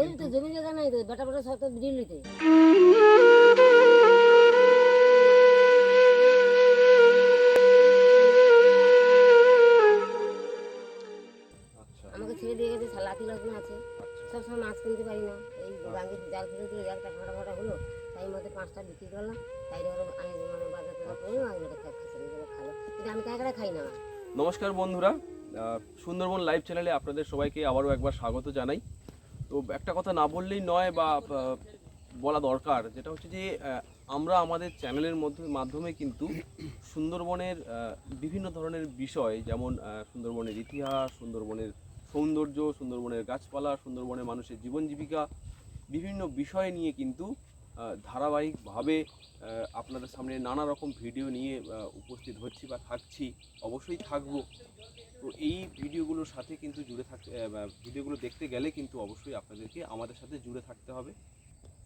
ওই তো জমি জায়গা নাই তো বেটা বেটা সব তো দিল্লিতে আচ্ছা। আমাকে ছেড়ে দিয়ে গেছে লাঠি আছে। সব সময় মাছ কিনতে পারি না। এই গাঙ্গে জাল ফেলে দিয়ে জালটা ফাটা ফাটা হলো তাই মধ্যে পাঁচটা বিক্রি করলাম। তাই আমি মানে বাজার টাজার করলাম আমি ওটা খালো। কিন্তু আমি কাঁকড়া খাই না। নমস্কার বন্ধুরা সুন্দরবন লাইভ চ্যানেলে আপনাদের সবাইকে আবারও একবার স্বাগত জানাই। তো একটা কথা না বললেই নয় বা বলা দরকার। যেটা হচ্ছে যে আমরা আমাদের চ্যানেলের মধ্যে, মাধ্যমে কিন্তু সুন্দরবনের বিভিন্ন ধরনের বিষয়, যেমন সুন্দরবনের ইতিহাস, সুন্দরবনের সৌন্দর্য, সুন্দরবনের গাছপালা, সুন্দরবনের মানুষের জীবন জীবিকা, বিভিন্ন বিষয় নিয়ে কিন্তু ধারাবাহিকভাবে আপনাদের সামনে নানা রকম ভিডিও নিয়ে উপস্থিত হচ্ছি বা থাকছি। অবশ্যই থাকব। তো এই ভিডিওগুলোর সাথে কিন্তু জুড়ে থাকতে ভিডিওগুলো দেখতে গেলে কিন্তু অবশ্যই আপনাদেরকে আমাদের সাথে জুড়ে থাকতে হবে।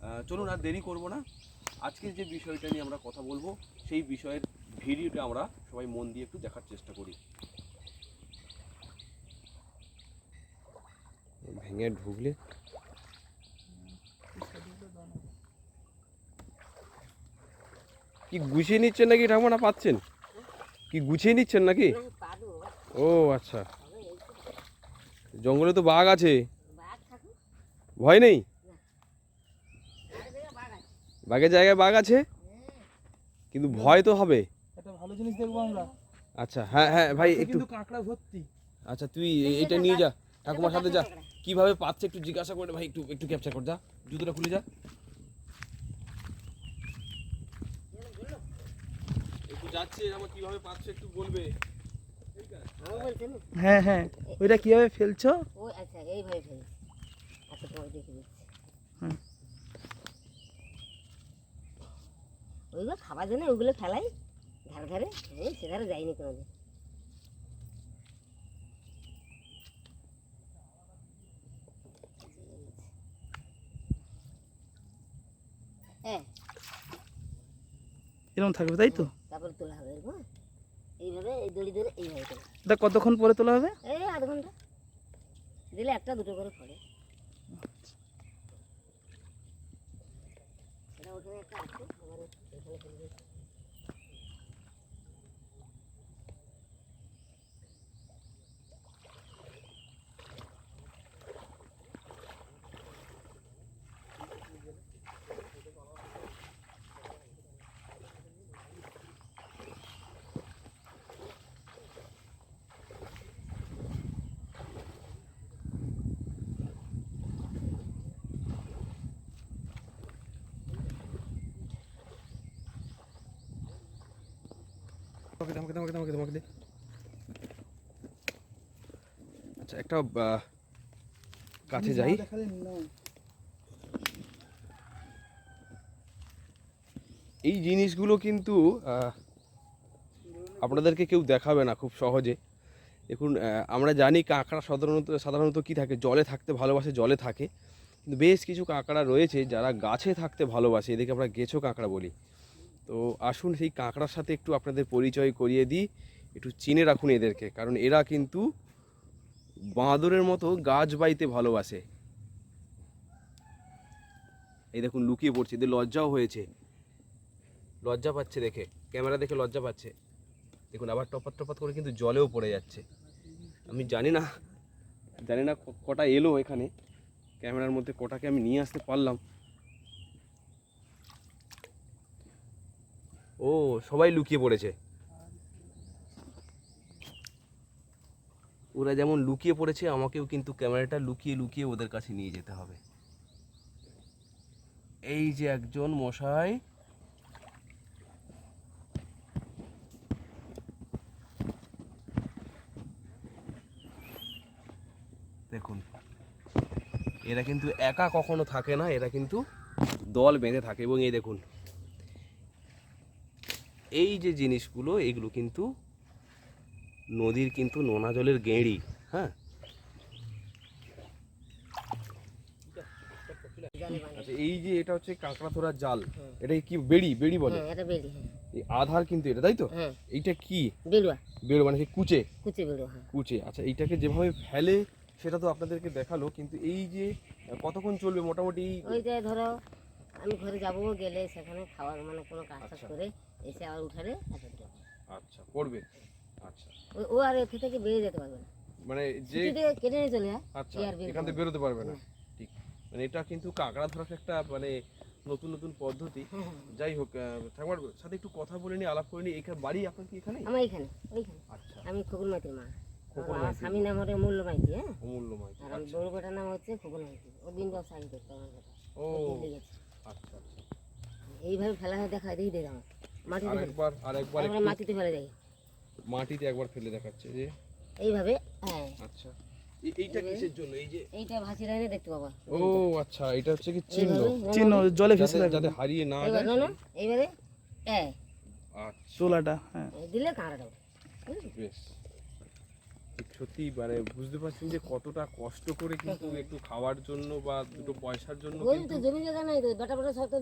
আহ, চলুন আর দেরি করব না। আজকের যে বিষয়টা নিয়ে আমরা কথা বলব সেই বিষয়ের ভিডিওটা আমরা সবাই মন দিয়ে একটু দেখার চেষ্টা করি। ভেঙে ঢুকলে? কি গুছিয়ে নিচ্ছেন নাকি ঠাকুমা পাচ্ছেন? কি গুছিয়ে নিচ্ছেন নাকি? ও আচ্ছা। জঙ্গলে তো বাঘ আছে। ভয় নেই? আর জায়গায় বাঘ আছে বাঘের জায়গায় বাঘ আছে? কিন্তু ভয় তো হবে। একটা ভালো জিনিস দেখব আমরা। আচ্ছা হ্যাঁ হ্যাঁ ভাই একটু কিন্তু কাঁকড়া ভর্তি। আচ্ছা তুই এ- এইটা নিয়ে যা। ঠাকুমার সাথে যা। কীভাবে পাচ্ছে একটু জিজ্ঞাসা করে ভাই একটু একটু ক্যাপচার কর যা। জুতোটা খুলে যা। একটু যাচ্ছে আমার কীভাবে পাচ্ছে একটু বলবে। হ্যাঁ হ্যাঁ। ওইটা কীভাবে ফেলছো? ও আচ্ছা এইভাবে ফেলেছি। আচ্ছা তোমাকে দেখে দিচ্ছি। ওইগুলো খাবার জন্য ওগুলো ফেলাই ধারে ধারে। সেধারে যাইনি কোনোদিন। হ্যাঁ। এরকম থাকবে তাই তো? তারপরে তোলা হবে এরকম? এইভাবে এই দড়ি ধরে এইভাবে তোলা। এটা কতক্ষণ পরে তোলা হবে? এই আধ ঘণ্টা। দিলে একটা দুটো করে পড়ে সেটা ওখানে একটা আছে আবার এখানে ফেলে দিয়েছি। আমাকে দে, আমাকে দে, আমাকে দে, আমাকে দে, আচ্ছা একটা কাছে যাই। এই জিনিসগুলো কিন্তু আপনাদেরকে কেউ দেখাবে না খুব সহজে। দেখুন আমরা জানি কাঁকড়া সাধারণত সাধারণত কী থাকে? জলে থাকতে ভালোবাসে জলে থাকে। কিন্তু বেশ কিছু কাঁকড়া রয়েছে যারা গাছে থাকতে ভালোবাসে। এদেরকে আমরা গেছো কাঁকড়া বলি। তো আসুন সেই কাঁকড়ার সাথে একটু আপনাদের পরিচয় করিয়ে দিই। একটু চিনে রাখুন এদেরকে, কারণ এরা কিন্তু বাঁদরের মতো গাছ বাইতে ভালোবাসে। এই দেখুন, লুকিয়ে পড়ছে, এদের লজ্জাও হয়েছে। লজ্জা পাচ্ছে দেখে, ক্যামেরা দেখে লজ্জা পাচ্ছে। দেখুন, আবার টপাত টপাত করে কিন্তু জলেও পড়ে যাচ্ছে। আমি জানি না জানি না কটা এলো এখানে। ক্যামেরার মধ্যে কটাকে আমি নিয়ে আসতে পারলাম। ও, সবাই লুকিয়ে পড়েছে। ওরা যেমন লুকিয়ে পড়েছে, আমাকেও কিন্তু ক্যামেরাটা লুকিয়ে লুকিয়ে ওদের কাছে নিয়ে যেতে হবে। এই যে একজন মশাই। দেখুন, এরা কিন্তু একা কখনো থাকে না, এরা কিন্তু দল বেঁধে থাকে। এবং এই দেখুন এই যে জিনিসগুলো এগুলো কিন্তু নদীর কিন্তু নোনা জলের গেঁড়ি হ্যাঁ? আচ্ছা এই যে এটা হচ্ছে কাঁকড়া ধরার জাল এটা কি বেড়ি? বেড়ি বলে? হ্যাঁ হ্যাঁ। এই আধার কিন্তু এটা তাই তো? হ্যাঁ। এইটা কি? বেলুয়া। বেড়ো মানে কুচে? কুচি হ্যাঁ। কুচে আচ্ছা এইটাকে যেভাবে ফেলে সেটা তো আপনাদেরকে দেখাল কিন্তু এই যে কতক্ষণ চলবে মোটামুটি? ওইটাই ধরো আমি ঘরে যাব গেলে সেখানে খাওয়ার মানে কোনো কাজ আচ্ছা। করে এসে আবার উঠালে আচ্ছা আচ্ছা। ও- আর এখান থেকে বেরিয়ে যেতে পারবে না। মানে যে কেটে নিয়ে চলে আচ্ছা? এখান থেকে বেরোতে পারবে না। ঠিক। মানে এটা কিন্তু কাঁকড়া ধরার একটা মানে নতুন নতুন পদ্ধতি। যাই হোক ঠাকুমার সাথে একটু কথা বলে নি আলাপ করে এখানে বাড়ি আপনার কি এখানে? আমার এইখানে ওইখানে। আচ্ছা। আমি খোকন মাইতির মা আমার মাইতি। স্বামীর নাম হচ্ছে মূল্য মাইতি হ্যাঁ? অমূল্যময় আর আমার বড় বেটার নাম হচ্ছে খোকন মাইতি ও দিন ব্যবসা আমার ও আচ্ছা আচ্ছা। এইভাবে ফেলা হয় দেখা দিয়ে দেয় মাটিতে আরেকবার আরেকবার তারপরে মাটিতে ফেলে দেয়। মাটিতে একবার ফেলে দেখাচ্ছে যে। এইভাবে হ্যাঁ। আচ্ছা। এইটা কিসের জন্য? এই যে এইটা ভাসি রাখলে দেখতে পাবো। ও আচ্ছা এটা হচ্ছে কি চিহ্ন। চিহ্ন জলে ভেসে যাতে যাতে হারিয়ে না যায়। না না এইবারে হ্যাঁ। আচ্ছা। চোলাটা হ্যাঁ। দিলে কাঁড়াটা বেশ। সত্যি মানে বুঝতে পারছেন যে কতটা কষ্ট করে কিন্তু একটু খাওয়ার জন্য বা দুটো পয়সার জন্য জমি জায়গা নাই তো বেটা বেটা সব তো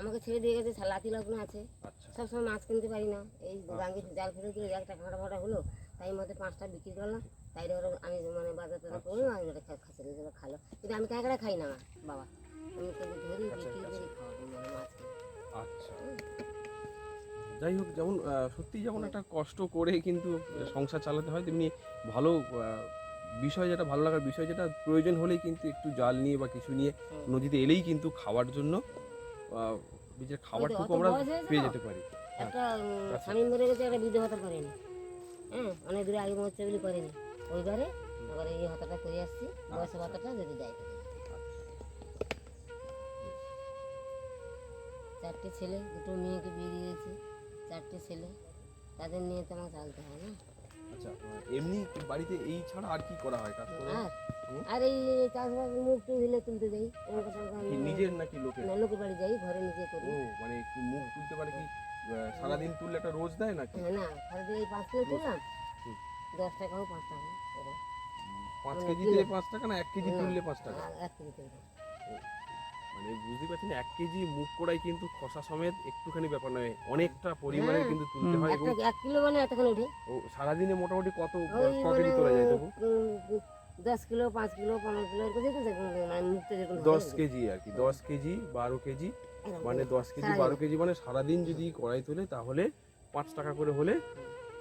আমাকে ছেড়ে দিয়ে গেছে লাতি লগ্ন আছে। আচ্ছা। সবসময় মাছ কিনতে পারি না। এই গাঙ্গে জাল ফেলে দিলে একটা কাঁটা ফাটা হলো তাই মধ্যে পাঁচটা বিক্রি করলাম। তাই ওরা আমি মানে বাজার টাজার করলাম আমি ওটা খাচ্ছে ওরা খালো। কিন্তু আমি কাঁকড়া খাই না বাবা। আমি কিন্তু ধরি বিক্রি করি। খাওয়াবো মানে মাছ আচ্ছা। যাই হোক যেমন সত্যি যেমন একটা কষ্ট করে কিন্তু সংসার চালাতে হয় তেমনি ভালো বিষয় যেটা ভালো লাগার বিষয় যেটা প্রয়োজন হলেই কিন্তু একটু জাল নিয়ে বা কিছু নিয়ে নদীতে এলেই কিন্তু খাওয়ার জন্য নিজের খাবারটুকু আমরা পেয়ে যেতে পারি। হ্যাঁ একটা। স্বামী মরে গেছে একটা বিধবা ভাতা করেনি হ্যাঁ অনেক দূরে আগে মরছে বলে করেনি ওইবারে এবারে এই ভাতাটা করে আসছি বয়স আচ্ছা। ভাতাটা যদি যাই চারটে ছেলে দুটো মেয়েকে বিয়ে দিয়েছি চারটে ছেলে। তাদের নিয়ে তো আমার চালতে হয় না। আচ্ছা এমনি কি বাড়িতে এই ছাড়া আর কি করা হয়? কাজ করা আর এই চাষবাস মুখ দিলে তুলতে যাই নিজের নাকি লোকের? না, লোকের বাড়ি যাই ঘরে নিজে করি। ও মানে কি মুখ তুলতে পারে কি সারাদিন তুললে একটা রোজ দেয় নাকি? হ্যাঁ, না সারাদিন এই পাঁচ কিলো তুললাম। দশ টাকা হোক পাঁচ টাকা। পাঁচ মানে কেজিতে পাঁচ টাকা না এক কেজি তুললে পাঁচ টাকা? এক কেজি মানে বুঝতে পারছেন এক কেজি মুখ কড়াই কিন্তু খসা সমেত একটুখানি ব্যাপার নয় অনেকটা পরিমাণে হ্যাঁ। কিন্তু তুলতে হয় এবং এক কিলো মানে এতক্ষণ উঠে ও সারাদিনে মোটামুটি কত ক মানে কেজি তোলা যায় তবু দশ কিলো পাঁচ কিলো পনেরো কিলো মানে হয় দশ কেজি আর কি দশ কেজি বারো কেজি মানে দশ কেজি। বারো কেজি মানে সারাদিন যদি কড়াই তোলে তাহলে পাঁচ টাকা করে হলে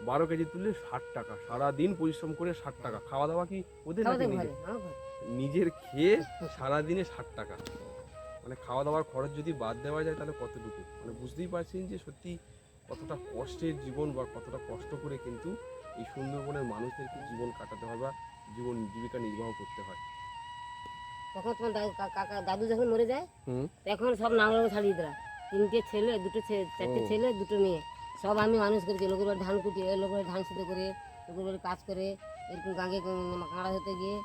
বারো কেজি তুললে ষাট টাকা সারাদিন পরিশ্রম করে ষাট টাকা খাওয়া দাওয়া কি ওদের নাকি নিজের? ঘরে। নিজের খেয়ে সারাদিনে ষাট টাকা মানে খাওয়া দাওয়ার খরচ যদি বাদ দেওয়া যায় তাহলে কতটুকু? মানে বুঝতেই পারছেন যে সত্যি কতটা কষ্টের জীবন বা কতটা কষ্ট করে কিন্তু এই সুন্দরবনের মানুষদেরকে জীবন কাটাতে হয় বা জীবন জীবিকা নির্বাহ করতে হয়। তখন তোমার কাকা দাদু যখন মরে যায় তখন সব নাগর ছাড়িয়ে দিলাম তিনটে ছেলে দুটো চারটে ছেলে দুটো মেয়ে। সব আমি মানুষ করেছি লোকের বাড়ি ধান কুটিয়ে লোকের বাড়ি ধান সিদ্ধ করে লোকের বাড়ি কাজ করে এরকম গাঙ্গে কাঁড়া হতে গিয়ে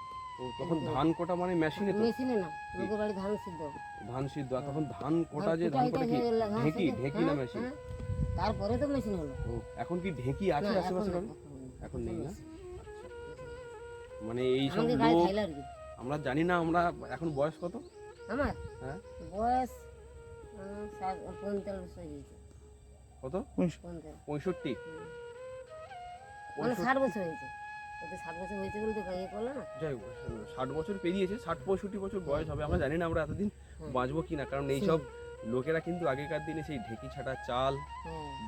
তখন ধান কোটা মানে মেশিনে মেশিনে না লোকের বাড়ি ধান সিদ্ধ। ধান সিদ্ধ আর তখন ধান কোটা যে ধান কোটা কি? হয়ে ঢেঁকি সিদ্ধ। না হ্যাঁ, মেশিন হ্যাঁ। তারপরে তো মেশিন হলো। এখন কি ঢেঁকি আছে আশেপাশে এখন নেই। না? মানে এই সব আমরা জানি না আমরা এখন বয়স কত? আমার? হ্যাঁ। বয়স কত? পঁয়ষট্টি। মানে ষাট বছর হয়েছে। ষাট বছর হয়েছে বলে তো ইয়ে করল না? যাই হোক ষাট বছর পেরিয়েছে ষাট পঁয়ষট্টি বছর বয়স হবে আমরা জানি না আমরা এতদিন। বাঁচবো কিনা কারণ এইসব লোকেরা কিন্তু আগেকার দিনে সেই ঢেকি ছাটা চাল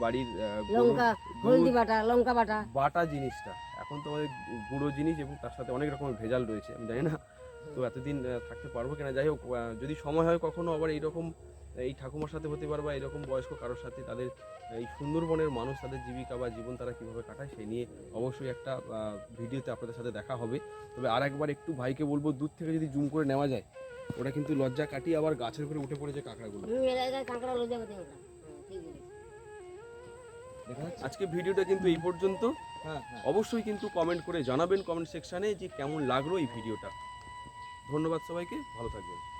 বাড়ির লঙ্কা হলদি বাটা লঙ্কা বাটা। বাটা জিনিসটা। এখন তো আমাদের গুঁড়ো জিনিস এবং তার সাথে অনেক রকমের ভেজাল রয়েছে আমি জানি না। তো এতদিন থাকতে পারব কিনা? যাই হোক যদি সময় হয় কখনো আবার এইরকম এই ঠাকুমার সাথে হতে পারে বা এরকম বয়স্ক কারোর সাথে তাদের এই সুন্দরবনের মানুষ তাদের জীবিকা বা জীবন তারা কীভাবে কাটায় সেই নিয়ে অবশ্যই একটা ভিডিওতে আপনাদের সাথে দেখা হবে। তবে আর একবার একটু ভাইকে বলব দূর থেকে যদি জুম করে নেওয়া যায় ওটা কিন্তু লজ্জা কাটিয়ে আবার গাছের উপরে উঠে পড়েছে কাঁকড়াগুলো। আজকে ভিডিওটা কিন্তু এই পর্যন্ত। হ্যাঁ হ্যাঁ। অবশ্যই কিন্তু কমেন্ট করে জানাবেন কমেন্ট সেকশানে যে কেমন লাগল এই ভিডিওটা। ধন্যবাদ সবাইকে ভালো থাকবেন।